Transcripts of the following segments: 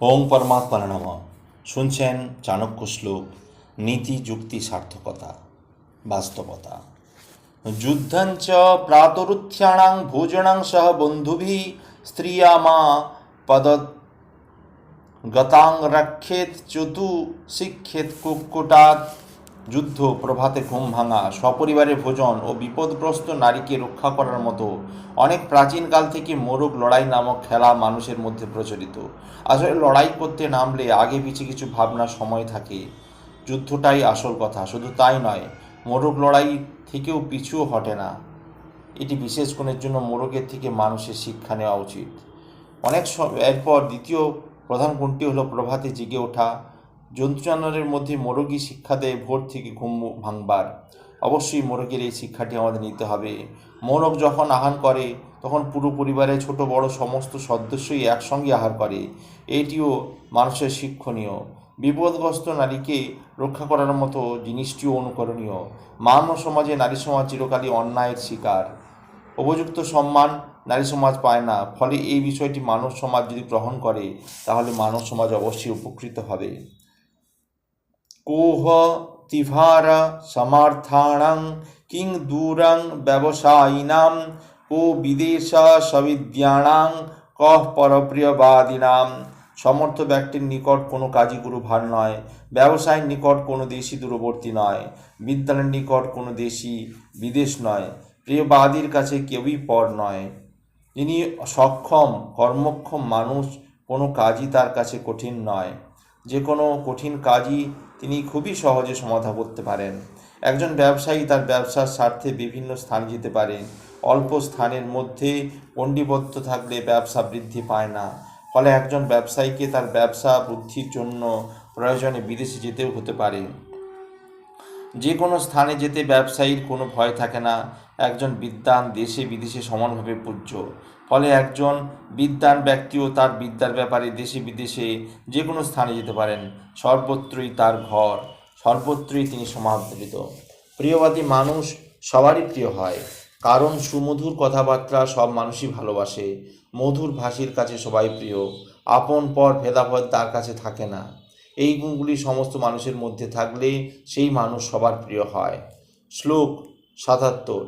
ওং পরমাত্মা নম। শুনছেন চাণক্য শ্লোক, নীতি যুক্তি সার্থকতা, বাস্তবতা। যুদ্ধঞ্চ প্রাতরুথ্যাণাং ভোজনাং সহ বন্ধুভি স্ত্রিয়া মা পদ গতাং রক্ষেত চতু শিক্ষেত কুক্কুটাত যুদ্ধ, প্রভাতে ঘুম ভাঙা, সপরিবারে ভোজন ও বিপদগ্রস্ত নারীকে রক্ষা করার মতো অনেক প্রাচীনকাল থেকে মোরগ লড়াই নামক খেলা মানুষের মধ্যে প্রচলিত। আসলে লড়াই করতে নামলে আগে পিছে কিছু ভাবনা সময় থাকে। যুদ্ধটাই আসল কথা, শুধু তাই নয়, মোরগ লড়াই থেকেও পিছুও হটে না। এটি বিশেষ গুণের জন্য মোরগের থেকে মানুষের শিক্ষা নেওয়া উচিত। অনেক এরপর দ্বিতীয় প্রধান গুণটি হলো প্রভাতে জেগে ওঠা জন্তু জানোয়ারের মধ্যে মোরগই শিক্ষা দেয় ভোর থেকে ঘুম ভাঙবার। অবশ্যই মোরগের এই শিক্ষাটি আমাদের নিতে হবে। মোরগ যখন আহার করে, তখন পুরো পরিবারের ছোট বড় সমস্ত সদস্যই একসঙ্গে আহার করে। এটিও মানুষের শিক্ষণীয়। বিপদগ্রস্ত নারীকে রক্ষা করার মতো জিনিসটিও অনুকরণীয়। মানব সমাজে নারী সমাজ চিরকালই অন্যায়ের শিকার। উপযুক্ত সম্মান নারী সমাজ পায় না। ফলে এই বিষয়টি মানব সমাজ যদি গ্রহণ করে, তাহলে মানব সমাজ অবশ্যই উপকৃত হবে। কোহ তিভার সমার্থাণং কিং দূরং ব্যবসায়িনাম কো বিদেশ সবিদ্যানাং কহ পরপ্রিয়বাদিনাম। সমর্থ ব্যক্তির নিকট কোনো কাজী গুরু ভার নয়, ব্যবসায়ের নিকট কোনো দেশই দূরবর্তী নয়, বিদ্যালয়ের নিকট কোনো দেশই বিদেশ নয়, প্রিয়বাদীর কাছে কেউই পর নয়। যিনি সক্ষম, কর্মক্ষম মানুষ কোনো কাজই তার কাছে কঠিন নয়। যে কোনো কঠিন কাজই তিনি খুবই সহজে সমাধা করতে পারেন। একজন ব্যবসায়ী তার ব্যবসার স্বার্থে বিভিন্ন স্থান যেতে পারে। অল্প স্থানের মধ্যে পণ্ডিবদ্ধ থাকলে ব্যবসা বৃদ্ধি পায় না। ফলে একজন ব্যবসায়ীকে তার ব্যবসা বৃদ্ধির জন্য প্রয়োজনে বিদেশে যেতেও হতে পারে। যে কোনো স্থানে যেতে ব্যবসায়ীর কোনো ভয় থাকে না। একজন বিদ্বান দেশে বিদেশে সমানভাবে পূজ্য। ফলে একজন বিদ্বান ব্যক্তিও তার বিদ্যার ব্যাপারে দেশে বিদেশে যে কোনো স্থানে যেতে পারেন। সর্বত্রই তার ঘর, সর্বত্রই তিনি সমাদৃত। প্রিয়বাদী মানুষ সবারই প্রিয় হয়। কারণ সুমধুর কথাবার্তা সব মানুষই ভালোবাসে। মধুর ভাষীর কাছে সবাই প্রিয়। আপন পর ভেদাভেদ তার কাছে থাকে না। এই গুণগুলি সমস্ত মানুষের মধ্যে থাকলে সেই মানুষ সবার প্রিয় হয়। শ্লোক সাতাত্তর।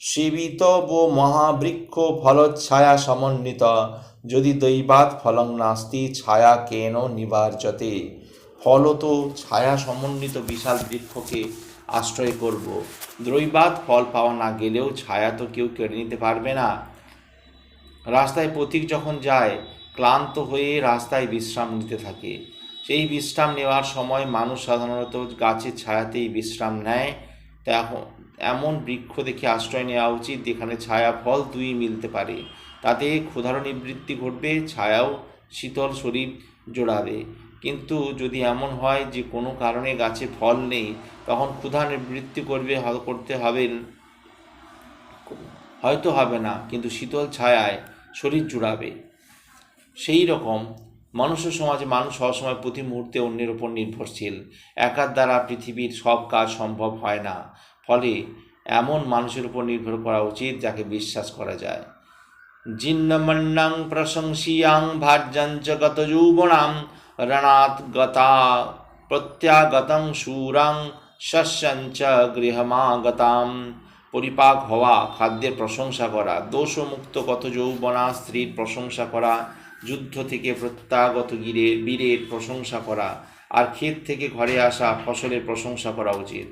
সেবিত ও মহাবৃক্ষ ফলচ্ছায়া সমন্বিত, যদি দৈবাত ফলং নাস্তি, ছায়া কেন নিবার্যতে ফলত ছায়া সমন্বিত বিশাল বৃক্ষকে আশ্রয় করব। দ্রৈবাত ফল পাওয়া না গেলেও ছায়া তো কেউ কেড়ে নিতে পারবে না। রাস্তায় পথিক যখন যায়, ক্লান্ত হয়ে রাস্তায় বিশ্রাম নিতে থাকে। সেই বিশ্রাম নেওয়ার সময় মানুষ সাধারণত গাছের ছায়াতেই বিশ্রাম নেয়। তা এমন বৃক্ষ দেখে আশ্রয় নেওয়া উচিত যেখানে ছায়া ফল দুই মিলতে পারে। তাতে ক্ষুধার নিবৃত্তি ঘটবে, ছায়াও শীতল শরীর জোড়াবে। কিন্তু যদি এমন হয় যে কোনো কারণে গাছে ফল নেই, তখন ক্ষুধা নিবৃত্তি করবে করতে হবে হয়তো হবে না, কিন্তু শীতল ছায়ায় শরীর জুড়াবে। সেই রকম মানুষের সমাজে মানুষ সবসময় প্রতি মুহূর্তে অন্যের ওপর নির্ভরশীল। একার দ্বারা পৃথিবীর সব কাজ সম্ভব হয় না। ফলে এমন মানুষের উপর নির্ভর করা উচিত যাকে বিশ্বাস করা যায়। জিন্নমন্নাং প্রশংসিয়াং ভার্যঞ্চ গত যৌবনাম রণাৎ গতা প্রত্যাগতং শূরাং শস্যঞ্চ গৃহমাগতাম। পরিপাক হওয়া, খাদ্যের প্রশংসা করা, দোষমুক্ত কত যৌবনা, স্ত্রীর প্রশংসা করা যুদ্ধ থেকে প্রত্যাগত গিরে বীরের প্রশংসা করা আর ক্ষেত থেকে ঘরে আসা ফসলের প্রশংসা করা উচিত।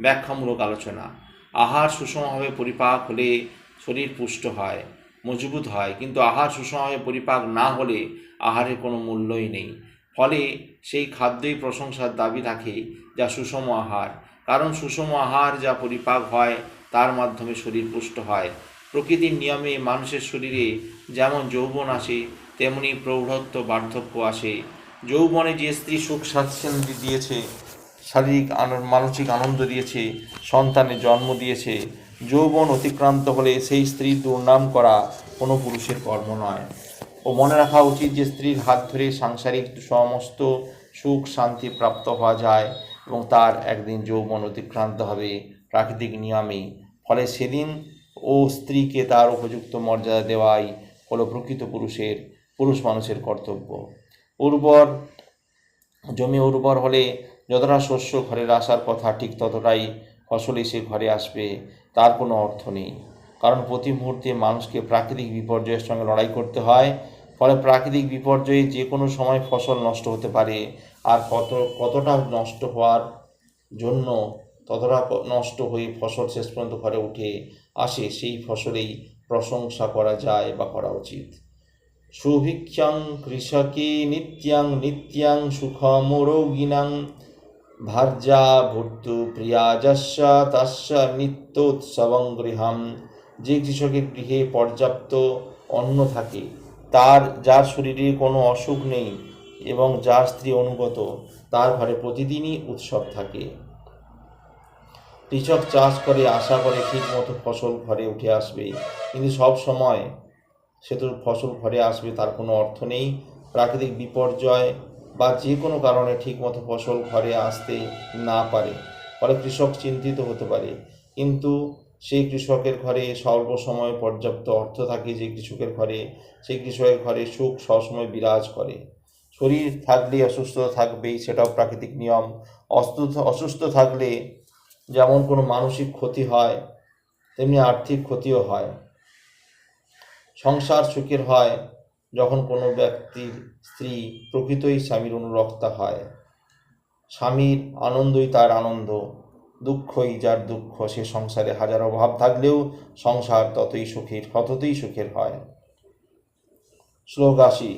ব্যাখ্যামূলক আলোচনা। আহার সুষমভাবে পরিপাক হলে শরীর পুষ্ট হয়, মজবুত হয়, কিন্তু আহার সুষমভাবে পরিপাক না হলে আহারের কোনো মূল্যই নেই। ফলে সেই খাদ্যই প্রশংসার দাবি রাখে যা সুষম আহার। কারণ সুষম আহার যা পরিপাক হয়, তার মাধ্যমে শরীর পুষ্ট হয়। প্রকৃতির নিয়মে মানুষের শরীরে যেমন যৌবন আসে তেমনি প্রৌঢ়ত্ব, বার্ধক্য আসে। যৌবনে যে স্ত্রী সুখ স্বাচ্ছন্দ্য দিয়েছে, শারীরিক মানসিক আনন্দ দিয়েছে, সন্তানের জন্ম দিয়েছে, যৌবন অতিক্রান্ত হলে সেই স্ত্রীর দুর্নাম করা কোনো পুরুষের কর্ম নয়। ও মনে রাখা উচিত যে স্ত্রীর হাত ধরে সাংসারিক সমস্ত সুখ, শান্তি প্রাপ্ত হওয়া যায় এবং তার একদিন যৌবন অতিক্রান্ত হবে প্রাকৃতিক নিয়মেই ফলে সেদিন ও স্ত্রীকে তার উপযুক্ত মর্যাদা দেওয়াই হলো প্রকৃত পুরুষের পুরুষ মানুষের কর্তব্য। উর্বর, জমি উর্বর হলে যতটা শস্য ঘরে আসার কথা, ঠিক ততটাই ফসল এসে ঘরে আসবে, তার কোনো অর্থ নেই। কারণ প্রতি মুহূর্তে মানুষকে প্রাকৃতিক বিপর্যয়ের সঙ্গে লড়াই করতে হয়। ফলে প্রাকৃতিক বিপর্যয়ে যে কোনো সময় ফসল নষ্ট হতে পারে। আর কত, কতটা নষ্ট হওয়ার জন্য ততটা নষ্ট হয়ে ফসল শেষ পর্যন্ত ঘরে উঠে আসে, সেই ফসলেই প্রশংসা করা যায় বা করা উচিত। সুভিক্ষাং কৃষকে নিত্যাং নিত্যাং সুখমরৌগিনাং ভার্যা ভূর্তু প্রিয়া যস্য তস্য নিত্যোৎসবং গৃহম। যে কৃষকের গৃহে পর্যাপ্ত অন্ন থাকে, তার, যার শরীরে কোনো অসুখ নেই এবং যার স্ত্রী অনুগত, তার ঘরে প্রতিদিনই উৎসব থাকে। কৃষক চাষ করে, আশা করে, ঠিক মতো ফসল ঘরে উঠে আসবে। কিন্তু সব সময় সে তো ফসল ঘরে আসবে তার কোনো অর্থ নেই। প্রাকৃতিক বিপর্যয় বা যে কোনো কারণে ঠিকমতো ফসল ঘরে আসতে না পারে, ফলে কৃষক চিন্তিত হতে পারে। কিন্তু সেই কৃষকের ঘরে সর্বসময় পর্যাপ্ত অর্থ থাকে যে কৃষকের ঘরে, সেই কৃষকের ঘরে সুখ সবসময় বিরাজ করে। শরীর থাকলে অসুস্থ থাকবেই, সেটাও প্রাকৃতিক নিয়ম। অসুস্থ অসুস্থ থাকলে যেমন কোনো মানসিক ক্ষতি হয়, তেমনি আর্থিক ক্ষতিও হয়। সংসার সুখের হয় যখন কোনো ব্যক্তির স্ত্রী প্রকৃতই স্বামীর অনুরক্তা হয়। স্বামীর আনন্দই তার আনন্দ, দুঃখই যার দুঃখ, সে সংসারে হাজার অভাব থাকলেও সংসার ততই সুখের ততই সুখের হয়। শ্লোক আসি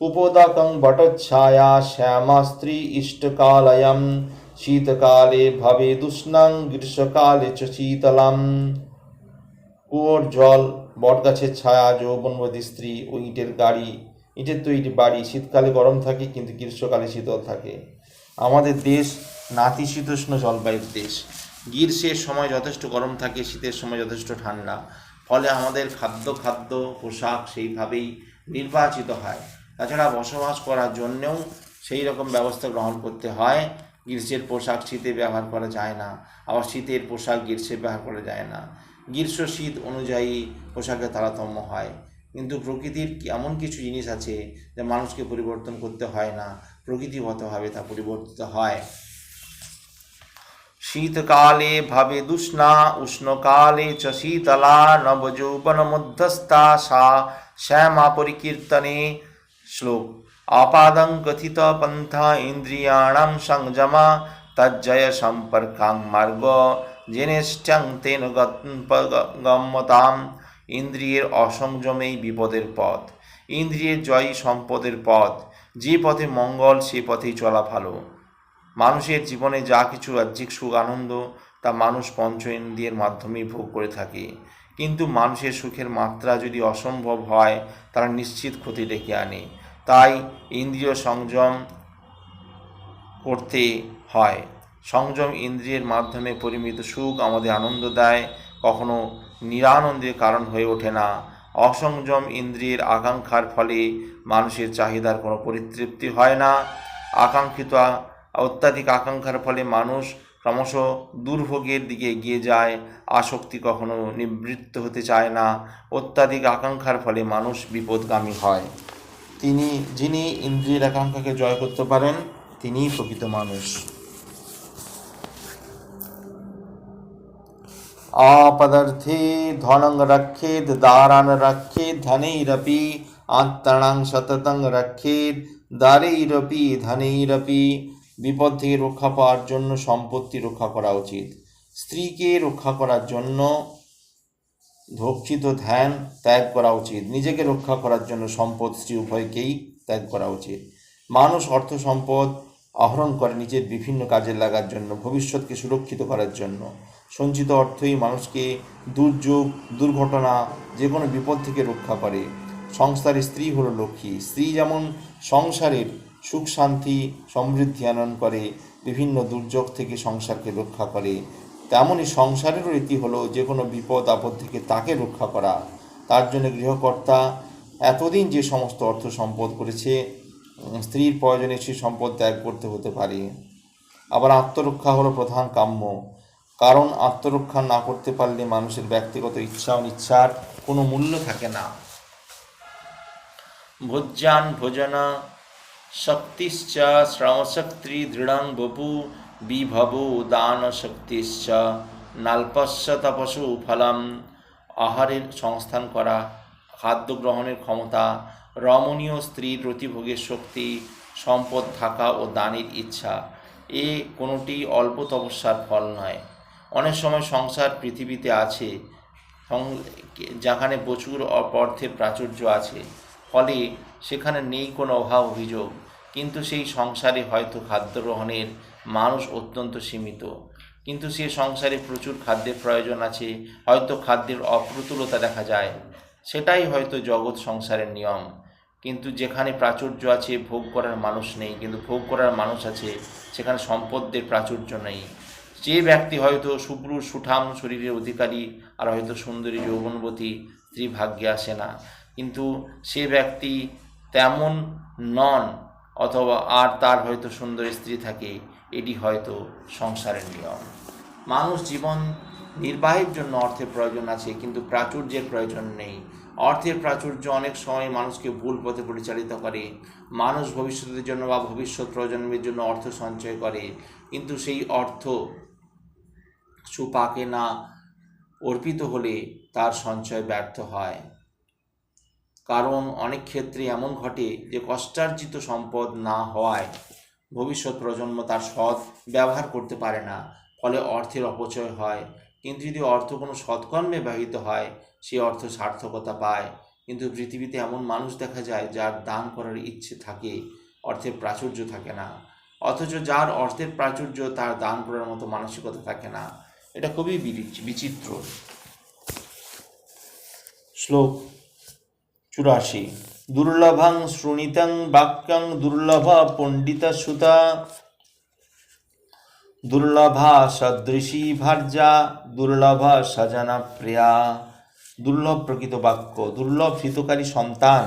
উপদাকং বটচ্ছায়া শ্যামা স্ত্রী ইষ্টকালয়ম, শীতকালে ভবে দুষ্ণাং, গ্রীষ্মকালে চ শীতলাম। কুয়োর জল বটগাছের ছায়া যৌবনবতী স্ত্রী ও ইটের গাড়ি। ইটের তৈরি বাড়ি, শীতকালে গরম থাকে কিন্তু গ্রীষ্মকালে শীতল থাকে। আমাদের দেশ নাতিশীতোষ্ণ জলবায়ুর দেশ। গ্রীষ্মের সময় যথেষ্ট গরম থাকে, শীতের সময় যথেষ্ট ঠান্ডা। ফলে আমাদের খাদ্য খাদ্য, পোশাক সেইভাবেই নির্বাচিত হয়। তাছাড়া বসবাস করার জন্যেও সেই রকম ব্যবস্থা গ্রহণ করতে হয়। গ্রীষ্মের পোশাক শীতে ব্যবহার করা যায় না। আবার শীতের পোশাক গ্রীষ্মে ব্যবহার করা যায় না। গ্রীষ্ম শীত অনুযায়ী পোশাকের তারতম্য হয়। কিন্তু প্রকৃতির এমন কিছু জিনিস আছে যা মানুষকে পরিবর্তন করতে হয় না, প্রকৃতিগতভাবে তা পরিবর্তিত হয়? শীতকালে ভাবে দুষ্ণা, উষ্ণকালে চ শীতলা নবযৌবন মধ্যস্থা সা শ্যামা পরিকীর্তনে শ্লোক, আপাদং কথিত পন্থা ইন্দ্রিয়াণাং সংযমা, তজ্জয় সম্পর্কাং মার্গ। জেনেশ্চাং তেন গম্যতাম। ইন্দ্রিয়ের অসংযমেই বিপদের পথ। ইন্দ্রিয়ের জয়ই সম্পদের পথ। যে পথে মঙ্গল, সে পথেই চলা ভালো। মানুষের জীবনে যা কিছু রাজ্যিক সুখ, আনন্দ, তা মানুষ পঞ্চ ইন্দ্রিয়ের মাধ্যমেই ভোগ করে থাকে। কিন্তু মানুষের সুখের মাত্রা যদি অসম্ভব হয়, তারা নিশ্চিত ক্ষতি ডেকে আনে। তাই ইন্দ্রিয় সংযম করতে হয়। সংযম ইন্দ্রিয়ের মাধ্যমে পরিমিত সুখ আমাদের আনন্দ দেয়, কখনো নিরানন্দের কারণ হয়ে ওঠে না। অসংযম ইন্দ্রিয়ের আকাঙ্ক্ষার ফলে মানুষের চাহিদার কোনো পরিতৃপ্তি হয় না। আকাঙ্ক্ষিত, অত্যাধিক আকাঙ্ক্ষার ফলে মানুষ ক্রমশ দুর্ভোগের দিকে এগিয়ে যায়, আসক্তি কখনো নিবৃত্ত হতে চায় না। অত্যাধিক আকাঙ্ক্ষার ফলে মানুষ বিপদগামী হয়। তিনি, যিনি ইন্দ্রিয়ের আকাঙ্ক্ষাকে জয় করতে পারেন, তিনিই প্রকৃত মানুষ। আপদর্থে ধনং রক্ষেদ দারান রক্ষেদ ধনৈরপি আত্মনাং সততং রক্ষেদ দ্বারৈরপি ধনৈরপি বিপদ থেকে রক্ষা পাওয়ার জন্য সম্পত্তি রক্ষা করা উচিত। স্ত্রীকে রক্ষা করার জন্য ধর্ষিত ধ্যান ত্যাগ করা উচিত। নিজেকে রক্ষা করার জন্য সম্পদ, স্ত্রী উভয়কেই ত্যাগ করা উচিত। মানুষ অর্থ সম্পদ আহরণ করে নিজের বিভিন্ন কাজে লাগার জন্য, ভবিষ্যৎকে সুরক্ষিত করার জন্য। সঞ্চিত অর্থই মানুষকে দুর্যোগ, দুর্ঘটনা, যে কোনো বিপদ থেকে রক্ষা করে। সংসারের স্ত্রী হলো লক্ষ্মী। স্ত্রী যেমন সংসারের সুখ, শান্তি, সমৃদ্ধি আনয়ন করে, বিভিন্ন দুর্যোগ থেকে সংসারকে রক্ষা করে তেমনই সংসারেরও রীতি হলো যে কোনো বিপদ, আপদ থেকে তাকে রক্ষা করা। তার জন্য গৃহকর্তা এতদিন যে সমস্ত অর্থ সম্পদ করেছে স্ত্রীর প্রয়োজনে সে সম্পদ ত্যাগ করতে হতে পারে। আবার আত্মরক্ষা হলো প্রধান কাম্য। কারণ আত্মরক্ষা না করতে পারলে মানুষের ব্যক্তিগত ইচ্ছা অনিচ্ছার কোনো মূল্য থাকে না। ভোজ্যান ভোজনা শক্তিশ্চ শ্রমশক্তি দৃঢ়ং বপু বিভবো দান শক্তিশ্চ নাল্পস্য তপসু ফলম আহারের সংস্থান করা খাদ্য গ্রহণের ক্ষমতা রমণীয় স্ত্রীর প্রতিভোগের শক্তি সম্পদ থাকা ও দানের ইচ্ছা এ কোনোটি অল্প তপস্যার ফল নয়। অনেক সময় সংসার পৃথিবীতে আছে যেখানে প্রচুর অ- অর্থের প্রাচুর্য আছে, ফলে সেখানে নেই কোনো অভাব অভিযোগ। কিন্তু সেই সংসারে হয়তো খাদ্য গ্রহণের মানুষ অত্যন্ত সীমিত। কিন্তু সে সংসারে প্রচুর খাদ্যের প্রয়োজন আছে, হয়তো খাদ্যের অপ্রতুলতা দেখা যায়। সেটাই হয়তো জগৎ সংসারের নিয়ম। কিন্তু যেখানে প্রাচুর্য আছে, ভোগ করার মানুষ নেই। কিন্তু ভোগ করার মানুষ আছে, সেখানে সম্পদের প্রাচুর্য নেই। যে ব্যক্তি হয়তো শুভ্র সুঠাম শরীরের অধিকারী আর হয়তো সুন্দরী যৌবনবতী স্ত্রী ভাগ্যে আসে না। কিন্তু সে ব্যক্তি তেমন নন অথবা আর তার হয়তো সুন্দর স্ত্রী থাকে, এটি হয়তো সংসারের নিয়ম। মানুষ জীবন নির্বাহের জন্য অর্থের প্রয়োজন আছে, কিন্তু প্রাচুর্যের প্রয়োজন নেই। অর্থের প্রাচুর্য অনেক সময় মানুষকে ভুল পথে পরিচালিত করে। মানুষ ভবিষ্যতের জন্য বা ভবিষ্যৎ প্রজন্মের জন্য অর্থ সঞ্চয় করে, কিন্তু সেই অর্থ সুপাকে না অর্পিত হলে তার সঞ্চয় ব্যর্থ হয়। কারণ অনেক ক্ষেত্রে এমন ঘটে যে কষ্টার্জিত সম্পদ না হওয়ায় ভবিষ্যৎ প্রজন্ম তার সৎ ব্যবহার করতে পারে না, ফলে অর্থের অপচয় হয়। কিন্তু যদি অর্থ কোনো সৎকর্মে ব্যবহৃত হয়, সে অর্থ সার্থকতা পায়। কিন্তু পৃথিবীতে এমন মানুষ দেখা যায় যার দান করার ইচ্ছে থাকে, অর্থের প্রাচুর্য থাকে না। অথচ যার অর্থের প্রাচুর্য তার দান করার মতো মানসিকতা থাকে না। এটা খুবই বিচিত্র। শ্লোক চুরাশি। দুর্লভং শৃণিতং বাক্যং দুর্লভ পণ্ডিতসুতা দুর্লভা সদৃশী ভার্যা, দুর্লভ সজনা প্রিয়া। দুর্লভ প্রকৃত বাক্য, দুর্লভ হিতকারী সন্তান।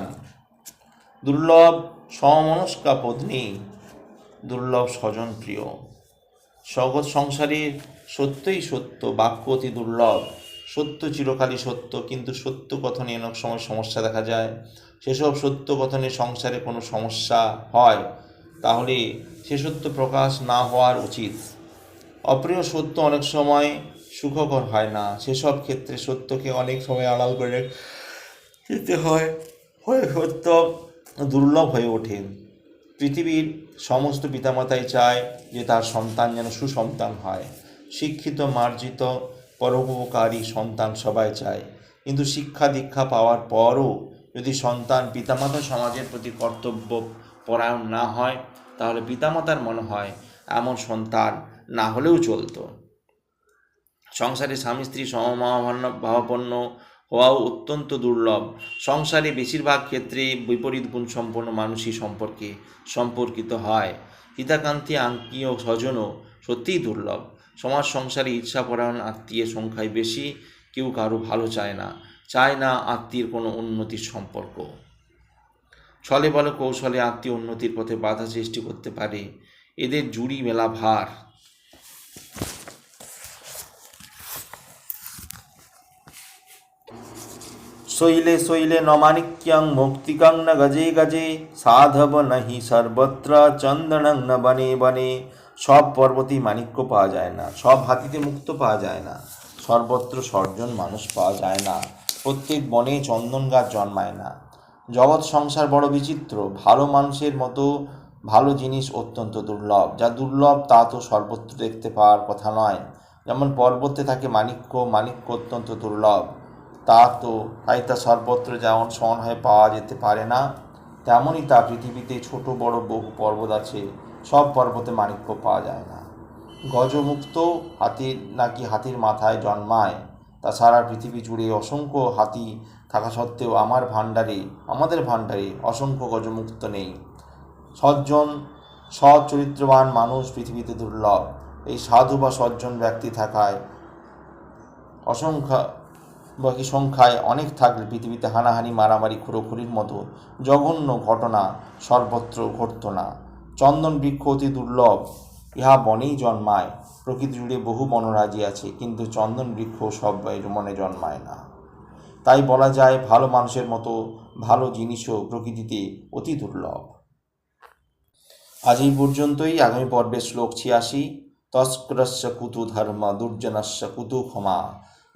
দুর্লভ সমনস্কা পত্নী। দুর্লভ স্বজন প্রিয়। জগৎ সংসারে সত্যই সত্য, বাক্য অতি দুর্লভ। সত্য চিরকালই সত্য, কিন্তু সত্য কথনে অনেক সময় সমস্যা দেখা যায়। সেসব সত্য কথনে সংসারে কোনো সমস্যা হয়, তাহলে সে সত্য প্রকাশ না হওয়ার উচিত। অপ্রিয় সত্য অনেক সময় সুখকর হয় না। সেসব ক্ষেত্রে সত্যকে অনেক সময় আড়াল করে যেতে হয়, হয়ে সত্য দুর্লভ হয়ে ওঠে। পৃথিবীর সমস্ত পিতামাতাই চায় যে তার সন্তান যেন সুসন্তান হয়। শিক্ষিত, মার্জিত, পরোপকারী সন্তান সবাই চায়। কিন্তু শিক্ষা দীক্ষা পাওয়ার পরও যদি সন্তান পিতামাতা সমাজের প্রতি কর্তব্য পরায়ণ না হয়, তাহলে পিতামাতার মনে হয় এমন সন্তান না হলেও চলতো। সংসারে স্বামী, স্ত্রী সমভাবাপন্ন ভাবাপন্ন হওয়াও অত্যন্ত দুর্লভ। সংসারে বেশিরভাগ ক্ষেত্রে বিপরীত গুণসম্পন্ন মানুষই সম্পর্কে সম্পর্কিত হয়। হিতাকান্তি আত্মীয় স্বজনও সত্যিই দুর্লভ। সমাজ সংসারে ঈর্ষাপরায়ণ আত্মীয় সংখ্যায় বেশি, কেউ কারও ভালো চায় না। চায় না আত্মীয়ের কোনো উন্নতির সম্পর্ক। ছলে বলে কৌশলে আত্মীয় উন্নতির পথে বাধা সৃষ্টি করতে পারে। এদের জুড়ি মেলা ভার। শৈলে শৈলে নমানিক্যং মুক্তিকং ন গজে গজে, সাধব নহি সর্বত্র চন্দনং ন বনে বনে। সব পর্বতেই মাণিক্য পাওয়া যায় না, সব হাতিতে মুক্ত পাওয়া যায় না, সর্বত্র সর্জন মানুষ পাওয়া যায় না, প্রত্যেক বনে চন্দন গাছ জন্মায় না। জগৎ সংসার বড় বিচিত্র, ভালো মানুষের মতো ভালো জিনিস অত্যন্ত দুর্লভ, যা দুর্লভ তা তো সর্বত্র দেখতে পাওয়ার কথা নয়। যেমন পর্বতে থাকে মাণিক্য মাণিক্য অত্যন্ত দুর্লভ, তা তো, তাই তা সর্বত্র যেমন সমান হয়ে পাওয়া যেতে পারে না, তেমনই তা পৃথিবীতে ছোট বড় বহু পর্বত আছে সব পর্বতে মাণিক্য পাওয়া যায় না। গজমুক্ত হাতির নাকি হাতির মাথায় জন্মায়, তাছাড়া পৃথিবী জুড়ে অসংখ্য হাতি থাকা সত্ত্বেও আমার ভাণ্ডারে, আমাদের ভাণ্ডারে অসংখ্য গজমুক্ত নেই। সজ্জন সচরিত্রবান মানুষ পৃথিবীতে দুর্লভ। এই সাধু বা সজ্জন ব্যক্তি থাকায় অসংখ্য, বাকি সংখ্যায় অনেক থাকলে পৃথিবীতে হানাহানি, মারামারি খুঁড়োখুড়ির মতো জঘন্য ঘটনা সর্বত্র ঘটত না। চন্দন বৃক্ষ অতি দুর্লভ, ইহা বনেই জন্মায়। প্রকৃতি জুড়ে বহু বনরাজি আছে, কিন্তু চন্দন বৃক্ষ সব মনে জন্মায় না। তাই বলা যায়, ভালো মানুষের মতো ভালো জিনিসও প্রকৃতিতে অতি দুর্লভ। আজ এই পর্যন্তই। আগামী পর্বের শ্লোক ছিয়াশি। তস্করস্য কুতু ধর্ম, দুর্জনস্য কুতু ক্ষমা।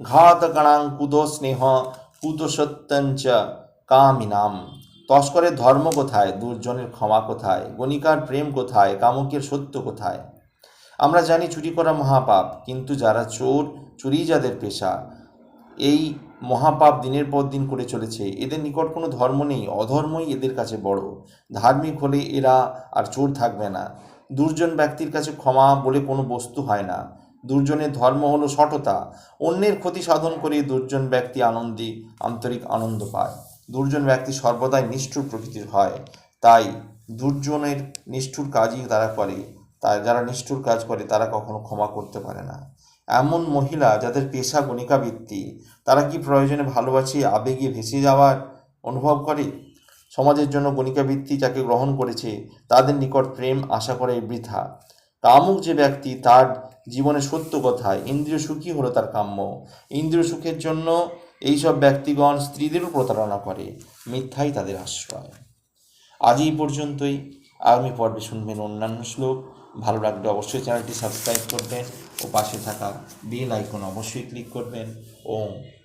ঘাতকণাং কুতো স্নেহ, কুতো সত্যঞ্চ কামিনাম। তস্করের ধর্ম কোথায়? দুর্জনের ক্ষমা কোথায়? গণিকার প্রেম কোথায়? কামকের সত্য কোথায়? আমরা জানি চুরি করা মহাপাপ, কিন্তু যারা চোর, চুরি যাদের পেশা, এই মহাপাপ দিনের পর দিন করে চলেছে। এদের নিকট কোনো ধর্ম নেই, অধর্মই এদের কাছে বড়। ধার্মিক হলে এরা আর চোর থাকবে না। দুর্জন ব্যক্তির কাছে ক্ষমা বলে কোনো বস্তু হয় না। দুর্জনের ধর্ম হলো সঠতা অন্যের ক্ষতি সাধন করে দুর্জন ব্যক্তি আনন্দে, আন্তরিক আনন্দ পায়। দুর্জন ব্যক্তি সর্বদাই নিষ্ঠুর প্রকৃতির হয়। তাই দুর্জনের নিষ্ঠুর কাজই তারা করে। তাই যারা নিষ্ঠুর কাজ করে, তারা কখনো ক্ষমা করতে পারে না। এমন মহিলা যাদের পেশা গণিকাবৃত্তি, তারা কি প্রয়োজনে ভালোবাসে, আবেগে ভেসে যাওয়ার অনুভব করে? সমাজের জন্য গণিকাবৃত্তি যাকে গ্রহণ করেছে, তাদের নিকট প্রেম, আশা করে বৃথা। কামুক যে ব্যক্তি, তার জীবনে সত্য কথায়, ইন্দ্রিয় সুখী হলো তার কাম্য। ইন্দ্রিয় সুখের জন্য এইসব ব্যক্তিগণ স্ত্রীদেরও প্রতারণা করে, মিথ্যাই তাদের আশ্রয়। আজ এই পর্যন্তই। আগামী পর্বে শুনবেন অন্যান্য শ্লোক। ভালো লাগলে অবশ্যই চ্যানেলটি সাবস্ক্রাইব করবেন ও পাশে থাকা বেল আইকন অবশ্যই ক্লিক করবেন। ও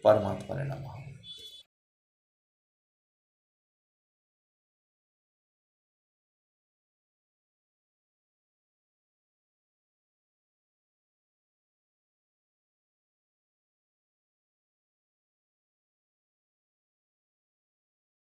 পরমাত্মারে নমঃ।